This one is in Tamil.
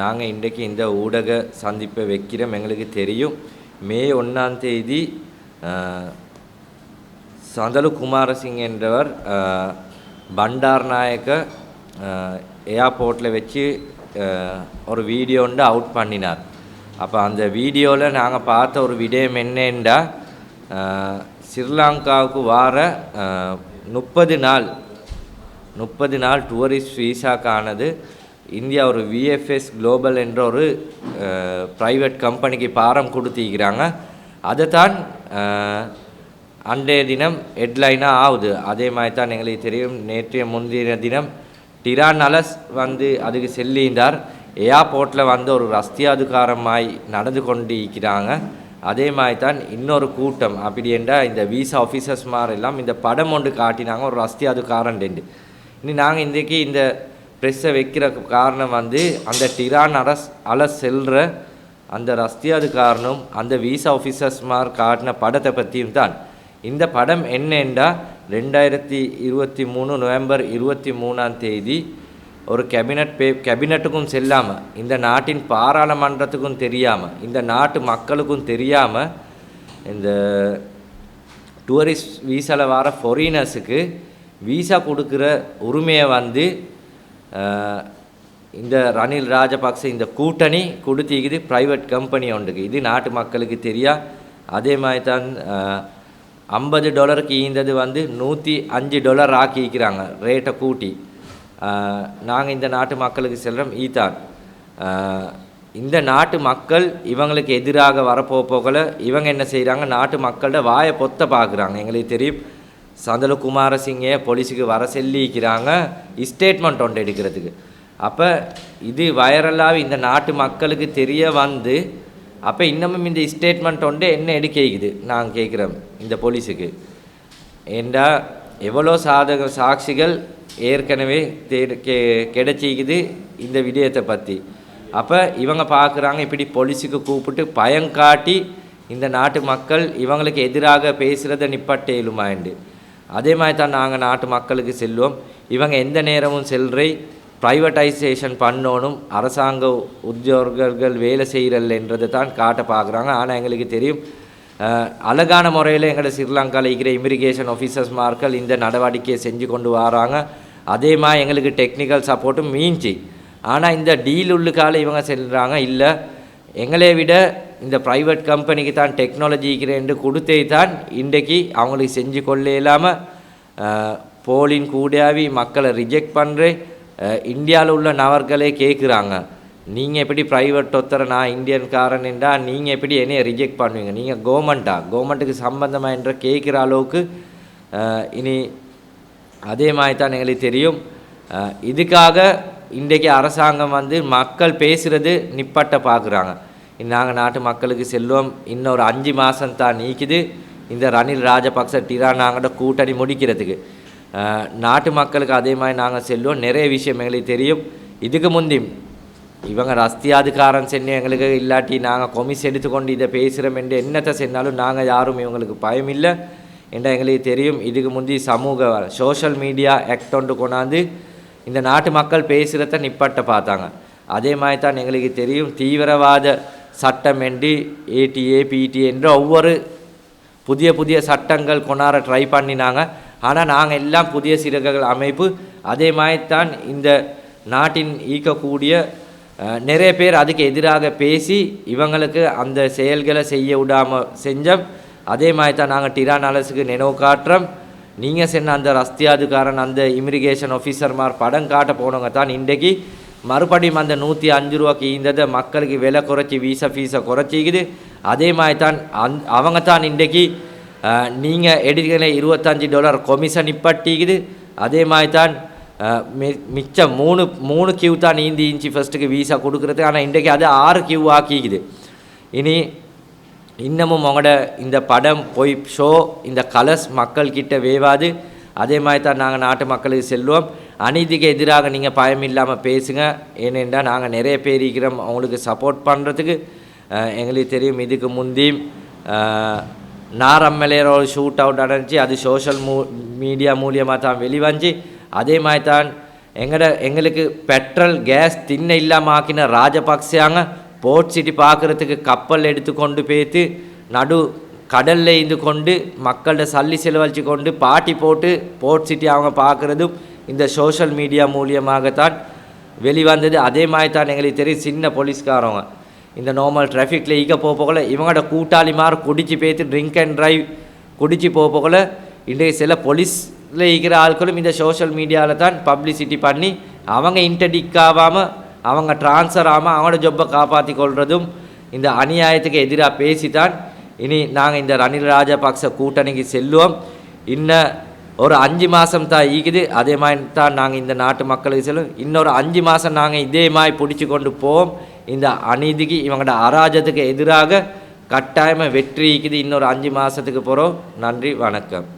நாங்கள் இன்றைக்கு இந்த ஊடக சந்திப்பை வைக்கிறோம். எங்களுக்கு தெரியும். மே ஒன்றாம் தேதி சந்தலு குமாரசிங் என்றவர் பண்டார் நாயக்க ஏர்போர்ட்டில் வச்சு ஒரு வீடியோ அவுட் பண்ணினார். அப்போ அந்த வீடியோவில் நாங்கள் பார்த்த ஒரு விடயம் என்னென்றா ஸ்ரீலங்காவுக்கு வார முப்பது நாள் முப்பது நாள் டூரிஸ்ட் வீசாக்கானது இந்தியா ஒரு விஎஃப்எஸ் குளோபல் என்ற ஒரு ப்ரைவேட் கம்பெனிக்கு பாரம் கொடுத்திருக்கிறாங்க. அதை தான் அன்றைய தினம் ஹெட்லைனாக ஆகுது. அதே மாதிரி தான் எங்களுக்கு தெரியும். நேற்றைய முந்தின தினம் டிரான் அலஸ் வந்து அதுக்கு செல்லியிருந்தார். ஏர்போர்ட்டில் வந்து ஒரு ரஸ்தியாதுகாரமாய் நடந்து கொண்டு இருக்கிறாங்க அதே மாதிரி தான் இன்னொரு கூட்டம். அப்படி என்றால் இந்த விசா ஆஃபீஸர்ஸ் மாதிரி எல்லாம் இந்த படம் ஒன்று காட்டினாங்க. ஒரு ரஸ்தியாதுகாரன் இனி நாங்கள் இன்றைக்கி இந்த ப்ரெஸ்ஸை வைக்கிற காரணம் வந்து அந்த டிரான் அரஸ் அல செல்கிற அந்த ரஸ்தியாதுகாரனும் அந்த விசா ஆஃபீஸர்ஸ் மாதிரி காட்டின படத்தை பற்றியும் தான். இந்த படம் என்னென்றா? ரெண்டாயிரத்தி இருபத்தி மூணு நவம்பர் இருபத்தி மூணாம் தேதி ஒரு கேபினட் பே கேபினட்டுக்கும் செல்லாமல் இந்த நாட்டின் பாராளுமன்றத்துக்கும் தெரியாமல் இந்த நாட்டு மக்களுக்கும் தெரியாமல் இந்த டூரிஸ்ட் வீசாவில் வர ஃபாரினர்ஸுக்கு வீசா கொடுக்குற உரிமையை வந்து இந்த ரணில் ராஜபக்ச இந்த கூட்டணி கொடுத்திக்குது ப்ரைவேட் கம்பெனி ஒன்றுக்கு. இது நாட்டு மக்களுக்கு தெரியா? அதே மாதிரி தான் ஐம்பது டாலருக்கு ஈந்தது வந்து நூற்றி அஞ்சு டாலர் ஆக்கிக்கிறாங்க ரேட்டை கூட்டி. நாங்கள் இந்த நாட்டு மக்களுக்கு செல்கிறோம் ஈதான். இந்த நாட்டு மக்கள் இவங்களுக்கு எதிராக வரப்போ போகல இவங்க என்ன செய்கிறாங்க நாட்டு மக்கள்கிட்ட வாயை பொத்த பார்க்குறாங்க எங்களுக்கு தெரியும் சந்தலு குமாரசிங்கே போலீஸுக்கு வர சொல்லிக்கிறாங்க. E ஸ்டேட்மெண்ட் ஒன்று எடுக்கிறதுக்கு. அப்போ இது வைரலாக இந்த நாட்டு மக்களுக்கு தெரிய வந்து அப்போ இன்னமும் இந்த e ஸ்டேட்மெண்ட் ஒன்று என்ன எடுக்கிக்குது? நான் கேட்குறேன் இந்த போலீஸுக்கு. ஏண்டா எவ்வளோ சாதக சாட்சிகள் ஏற்கனவே தே- கே கிடைச்சிக்குது இந்த விடயத்தை பற்றி அப்போ இவங்க பார்க்குறாங்க இப்படி போலீஸுக்கு கூப்பிட்டு பயங்காட்டி இந்த நாட்டு மக்கள் இவங்களுக்கு எதிராக பேசுகிறத நிப்பாட்டேலுமாண்டு. அதே மாதிரி தான் நாங்கள் நாட்டு மக்களுக்கு செல்வோம். இவங்க எந்த நேரமும் செல்றை ப்ரைவட்டைசேஷன் பண்ணணும் அரசாங்க உத்தியோகர்கள் வேலை செய்கிறல்ன்றதை தான் காட்ட பார்க்குறாங்க. ஆனால் எங்களுக்கு தெரியும் அழகான முறையில் எங்களோட ஸ்ரீலங்காவில் இருக்கிற இமிரிகேஷன் ஆஃபீஸர்ஸ் மார்கள் இந்த நடவடிக்கையை செஞ்சு கொண்டு வராங்க. அதே மாதிரி எங்களுக்கு டெக்னிக்கல் சப்போர்ட்டும் மீஞ்சி ஆனால் இந்த டீல் உள்ளுக்கால இவங்க செல்கிறாங்க இல்லை. எங்களை விட இந்த ப்ரைவேட் கம்பெனிக்கு தான் டெக்னாலஜி ரெண்டு கொடுத்தே தான் இன்றைக்கு அவங்களுக்கு செஞ்சு கொள்ள இல்லாமல் போலின் கூடாவி மக்களை ரிஜெக்ட் பண்ணுறேன் இந்தியாவில் உள்ள நபர்களே கேட்குறாங்க நீங்கள் எப்படி ப்ரைவேட் ஒத்தரை நான் இந்தியன்காரன் என்றால் நீங்கள் எப்படி என்னைய ரிஜெக்ட் பண்ணுவீங்க? நீங்கள் கவர்மெண்ட்டா கவர்மெண்ட்டுக்கு சம்பந்தமாக என்ற கேட்குற அளவுக்கு இனி அதே மாதிரி தான் எங்களுக்கு தெரியும். இதுக்காக இன்றைக்கு அரசாங்கம் வந்து மக்கள் பேசுகிறது நிப்பாட்ட பார்க்குறாங்க நாங்கள் நாட்டு மக்களுக்கு செல்வோம் இன்னொரு அஞ்சு மாதம் தான் நீக்குது. இந்த ரணில் ராஜபக்ச டிரானாங்கட கூட்டணி முடிக்கிறதுக்கு. நாட்டு மக்களுக்கு அதே மாதிரி நாங்கள் செல்வோம். நிறைய விஷயம் எங்களுக்கு தெரியும். இதுக்கு முந்தி இவங்க ரஸ்தியாதிகாரம் சென்று எங்களுக்கு இல்லாட்டி நாங்கள் கொமிஸ் எடுத்துக்கொண்டு இதை பேசுகிறோம் என்று என்னத்தை செஞ்சாலும் நாங்கள் யாரும் இவங்களுக்கு பயம் இல்லை என்ற எங்களுக்கு தெரியும். இதுக்கு முந்தி சமூக சோஷியல் மீடியா ஆக்ட் ஒன்று கொண்டாந்து இந்த நாட்டு மக்கள் பேசுகிறத நிப்பாட்ட பார்த்தாங்க. அதே மாதிரி தான் எங்களுக்கு தெரியும். தீவிரவாத சட்டம் ஏடிஏ பிடி என்ற ஒவ்வொரு புதிய புதிய சட்டங்கள் கொண்டாட ட்ரை பண்ணினாங்க. ஆனால் நாங்கள் எல்லாம் புதிய சிறகுகள் அமைப்பு. அதே மாதிரி தான் இந்த நாட்டின் ஈக்கக்கூடிய நிறைய பேர் அதுக்கு எதிராக பேசி இவங்களுக்கு அந்த செயல்களை செய்ய விடாமல் செஞ்சோம். அதே மாதிரி தான் நாங்கள் டிரான் அலசுக்கு நினைவு காட்டுறோம். நீங்கள் சென்ன அந்த ரஸ்தியாதுக்காரன் அந்த இமிரிகேஷன் ஆஃபீஸர்மார் படம் காட்ட போனவங்க தான் இன்றைக்கு. மறுபடியும் அந்த நூற்றி அஞ்சு ரூபாய்க்கு ஈந்ததை மக்களுக்கு விலை குறைச்சி வீசா ஃபீஸை குறைச்சிக்குது. அதே மாதிரி தான் அந் அவங்க தான் இன்றைக்கு நீங்கள் எடுக்கிற இருபத்தஞ்சி டாலர் கொமிஷன் நிப்பட்டிக்குது. அதே மாதிரி தான் மி- மிச்சம் மூணு மூணு கியூ தான் நீந்தி இன்ச்சு ஃபஸ்ட்டுக்கு வீசா கொடுக்குறது. ஆனால் இன்றைக்கு அது ஆறு கியூ ஆக்கிக்குது. இனி இன்னமும் உங்களோட இந்த படம் போய் ஷோ இந்த கலர்ஸ் மக்கள்கிட்ட வேவாது. அதே மாதிரி தான் நாங்கள் நாட்டு மக்களுக்கு செல்வோம். அநீதிக்கு எதிராக நீங்கள் பயம் இல்லாமல் பேசுங்க. ஏனென்றால் நாங்கள் நிறைய பேர் இருக்கிறோம். அவங்களுக்கு சப்போர்ட் பண்ணுறதுக்கு எங்களுக்கு தெரியும். இதுக்கு முந்தியும் நாரம்மலையர் ஒரு ஷூட் அவுட் நடந்துச்சு. அது சோஷியல் மூ மீடியா மூலியமாக தான் வெளிவந்துச்சு. அதே மாதிரி தான் எங்கட எங்களுக்கு பெட்ரோல் கேஸ் தின்ன இல்லாமல் ஆக்கின ராஜபக்சேங்க போர்ட் சிட்டி பார்க்குறதுக்கு கப்பல் எடுத்து கொண்டு போய்த்து நடு கடலில் இருந்து கொண்டு மக்கள்கிட்ட சல்லி செலவழிச்சு கொண்டு பாட்டி போட்டு போட் சிட்டி அவங்க பார்க்குறதும் இந்த சோஷியல் மீடியா மூலியமாகத்தான் வெளிவந்தது. அதே மாதிரி தான் எங்களுக்கு தெரியும் சின்ன போலீஸ்காரவங்க. இந்த நார்மல் டிராஃபிக்கில் ஈக்க போகல இவங்களோட கூட்டாளி மாதிரி குடிச்சு பேத்து ட்ரிங்க் அண்ட் ட்ரைவ் குடிச்சு போகல. இன்றைக்கு சில போலீஸில் இருக்கிற ஆட்களும் இந்த சோஷியல் மீடியாவில் தான் பப்ளிசிட்டி பண்ணி அவங்க இன்டர்டிக் ஆகாமல் அவங்க ட்ரான்ஸ்ஃபர் ஆகாமல் அவங்களோட ஜொப்பை காப்பாற்றி கொள்வதும் இந்த அநியாயத்துக்கு எதிராக பேசித்தான். இனி நாங்கள் இந்த ரணில் ராஜபக்ச கூட்டணிக்கு செல்லுவோம். இன்னும் ஒரு அஞ்சு மாதம் தான் ஈக்குது அதே மாதிரி தான் நாங்கள் இந்த நாட்டு மக்களுக்கு செல்லும். இன்னொரு அஞ்சு மாதம் நாங்கள் இதே மாதிரி பிடிச்சி கொண்டு போவோம். இந்த அநீதிக்கு இவங்களோட அராஜத்துக்கு எதிராக கட்டாயமாக வெற்றி ஈக்குது இன்னொரு அஞ்சு மாதத்துக்கு போகிறோம் நன்றி வணக்கம்.